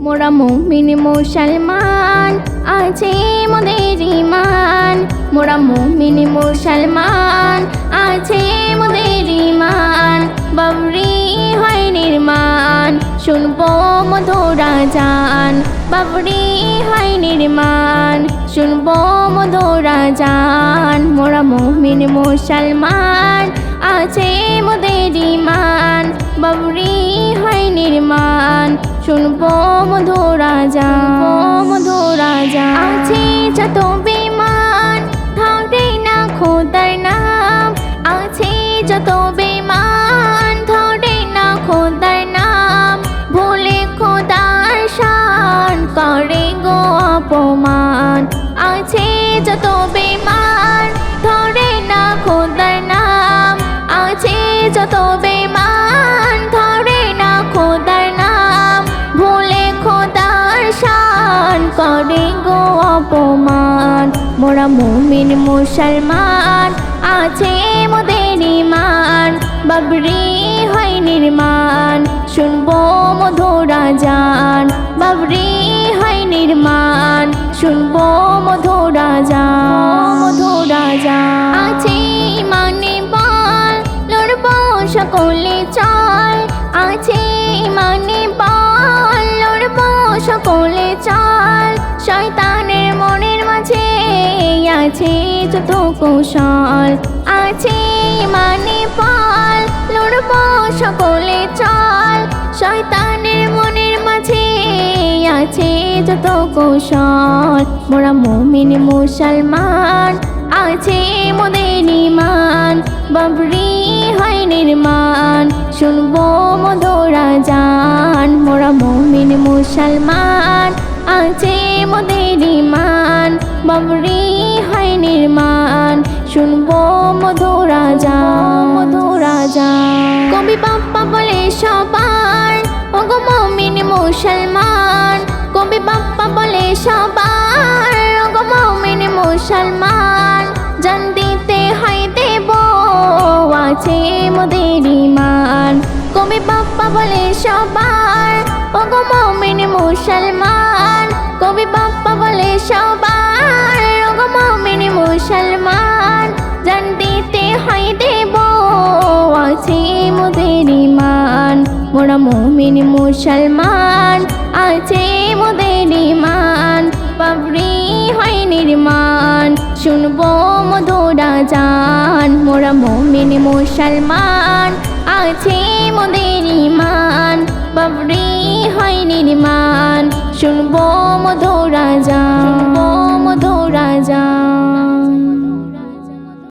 মোরা মুমিন মুসলমান আছে মোদের ইমান মোরা মুমিন মুসলমান আছে মোদের ইমান বাবরি হয় নির্মাণ, শুনব মধুরা জান বাবরি হয় নির্মাণ, শুনব মধুরা জান মোরা মুমিন মুসলমান আছে মোদের ইমান বাবরি হয় নির্মাণ, শুনব মধুরা জান মধুরা জান আছে যত বেমান থাকবে না খোদার নাম। আছে যত বেমান ধরে না খোদার নাম। ভুলে খোদার শান করে গো অপমান। করে গো অপমান। মোরা মুমিন মুসলমান, আছে মোদের ইমান বাবরি হয় নির্মাণ, শুনব মধুরা যান বাবরি হয় নির্মাণ, শুনব মধুরা যান মধুরা যান আছে মানে বল লড়বো সকলে চাল। আছে মানে সকলে চাল, শয়তানের মনের মাঝে আছে যত কৌশল, আছে মানে পাল, লড়বো সকলে চাল, শয়তানের মনের মাঝে আছে যত কৌশল। মোরা মুমিন, মুসলমান, আছে মোদের ইমান, বাবরি হয় নির্মাণ, শুনব মধুরা মোদের ইমান, বাবরি হয় নির্মাণ। শুনব মধুরা জান মধুরা জান কবি বাপ্পা বলে সবার, ওগো মমিন মুসলমান। কবি বাপ্পা বলে সবার, ওগো মমিন মুসলমান। জান দিতে হয় দেব, আছে মোদের ইমান। কবি বাপ্পা বলে সবার, ওগো মমিন মুসলমান। কবি বাপ্পা বলে সবার মমিন মুসলমান জান দিতে হয় দেব, আছে মোদের ইমান। মোরা মুমিন মুসলমান, আছে মোদের ইমান। বাবরি হয় নির্মাণ, শুনব মধুরা জান মোরা মুমিন মুসলমান, আছে মোদের ইমান। বাবরি হয় নির্মাণ। শুনব মধুরা যা মধুরা যা